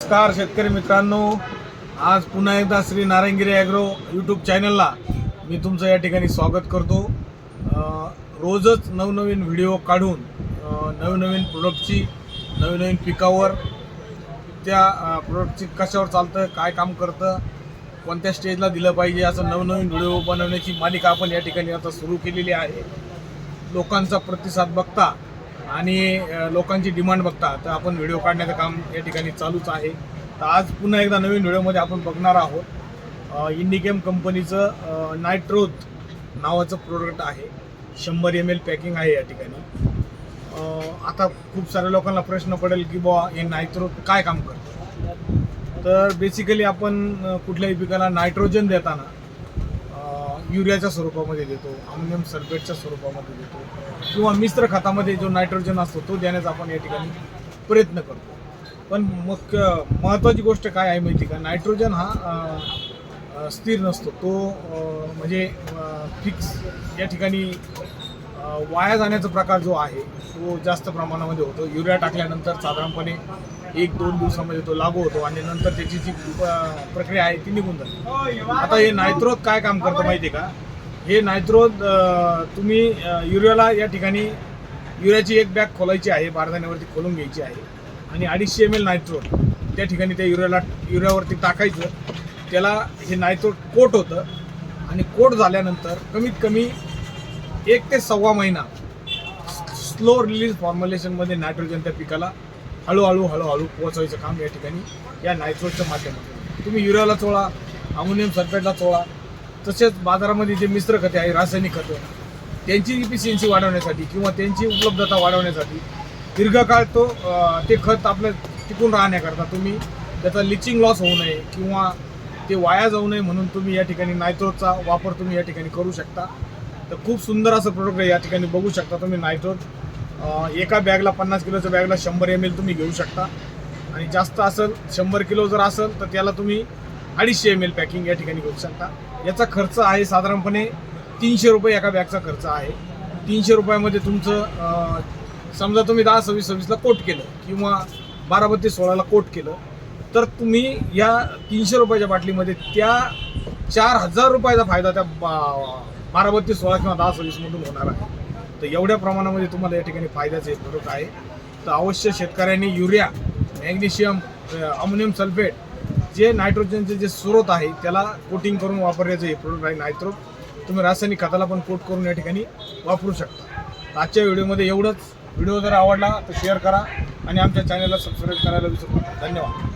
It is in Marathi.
नमस्कार शेतकरी मित्रांनो. आज पुन्हा एकदा श्री नारायणगिरी ॲग्रो यूट्यूब चॅनलला मी तुमचं या ठिकाणी स्वागत करतो. रोजच नवनवीन व्हिडिओ काढून नवनवीन प्रोडक्टची नवीन पिकावर त्या प्रोडक्टची कशावर चालतं काय काम करतं कोणत्या स्टेजला दिलं पाहिजे असं नवनवीन व्हिडिओ बनवण्याची मालिका आपण या ठिकाणी आता सुरू केलेली आहे. लोकांचा प्रतिसाद बघता आणि लोकांची डिमांड बघता तर आपण व्हिडिओ काढण्याचं काम या ठिकाणी चालूच आहे. तर आज पुन्हा एकदा नवीन व्हिडिओमध्ये आपण बघणार आहोत. इंडिकेम कंपनीचं नायट्रोथ नावाचं प्रोडक्ट आहे. शंभर एम एल पॅकिंग आहे या ठिकाणी. आता खूप साऱ्या लोकांना प्रश्न पडेल की बुवा हे नायट्रोथ काय काम करतं? तर बेसिकली आपण कुठल्याही पिकाला नायट्रोजन देताना युरियाच्या स्वरूपामध्ये देतो अमोनियम सल्फेटच्या स्वरूपामध्ये देतो किंवा मिश्र खतामध्ये जो नायट्रोजन असतो तो देण्याचा आपण या ठिकाणी प्रयत्न करतो. पण मग महत्त्वाची गोष्ट काय आहे माहिती का? नायट्रोजन हा स्थिर नसतो. तो म्हणजे फिक्स या ठिकाणी वाया जाण्याचा प्रकार जो आहे तो जास्त प्रमाणामध्ये होतो. युरिया टाकल्यानंतर साधारणपणे एक दोन दिवसामध्ये तो लागू होतो आणि नंतर त्याची जी प्रक्रिया आहे ती निघून जाते. आता हे नायत्रोत काय काम करतं माहिती आहे का? हे नायत्रोत तुम्ही युरियाला या ठिकाणी युरियाची एक बॅग खोलायची आहे बारदाण्यावरती खोलून घ्यायची आहे आणि अडीचशे एम एल नायट्रोट त्या ठिकाणी त्या युरियाला युरियावरती टाकायचं. त्याला हे नायट्रोट कोट होतं आणि कोट झाल्यानंतर कमीत कमी एक ते सव्वा महिना स्लो रिलीज फॉर्म्युलेशनमध्ये नायट्रोजन त्या पिकाला हळूहळू हळूहळू पोहोचवायचं काम या ठिकाणी या नायट्रोजच्या माध्यमातून. तुम्ही युरियाला चोळा अमोनियम सल्फेटला चोळा तसेच बाजारामध्ये जे मिश्र खते आहे रासायनिक खतं त्यांची इफिशियन्सी वाढवण्यासाठी किंवा त्यांची उपलब्धता वाढवण्यासाठी दीर्घकाळ तो ते खत आपलं टिकून राहण्याकरता तुम्ही त्याचा लिचिंग लॉस होऊ नये किंवा ते वाया जाऊ नये म्हणून तुम्ही या ठिकाणी नायट्रोजचा वापर तुम्ही या ठिकाणी करू शकता. तर खूप सुंदर असं प्रोडक्ट आहे या ठिकाणी बघू शकता तुम्ही नायट्रोज एका बॅगला पन्नास किलोच्या बॅगला शंभर एम एल तुम्ही घेऊ शकता. आणि जास्त असेल शंभर किलो जर असेल तर त्याला तुम्ही अडीचशे एम एल पॅकिंग या ठिकाणी घेऊ शकता. याचा खर्च आहे साधारणपणे तीनशे रुपये एका बॅगचा खर्च आहे. तीनशे रुपयामध्ये तुमचं समजा तुम्ही दहा सव्वीस सव्वीसला कोट केलं किंवा बारा बत्तीस सोळाला कोट केलं तर तुम्ही या तीनशे रुपयाच्या बाटलीमध्ये त्या चार हजार रुपयाचा फायदा त्या बा- बारा बत्तीस सोळा किंवा दहा सव्वीसमधून होणार आहे. तर एवढ्या प्रमाणामध्ये तुम्हाला या ठिकाणी फायद्याचे प्रोडक्ट आहे. तर अवश्य शेतकऱ्यांनी युरिया मॅग्नेशियम अमोनियम सल्फेट जे नायट्रोजनचे जे स्रोत आहे त्याला कोटिंग करून वापरण्याचं हे प्रोडक्ट आहे नायट्रो. तुम्ही रासायनिक खताला पण कोट करून या ठिकाणी वापरू शकता. आजच्या व्हिडिओमध्ये एवढंच. व्हिडिओ जर आवडला तर शेअर करा आणि आमच्या चॅनलला सबस्क्राईब करायला विसरू नका. धन्यवाद.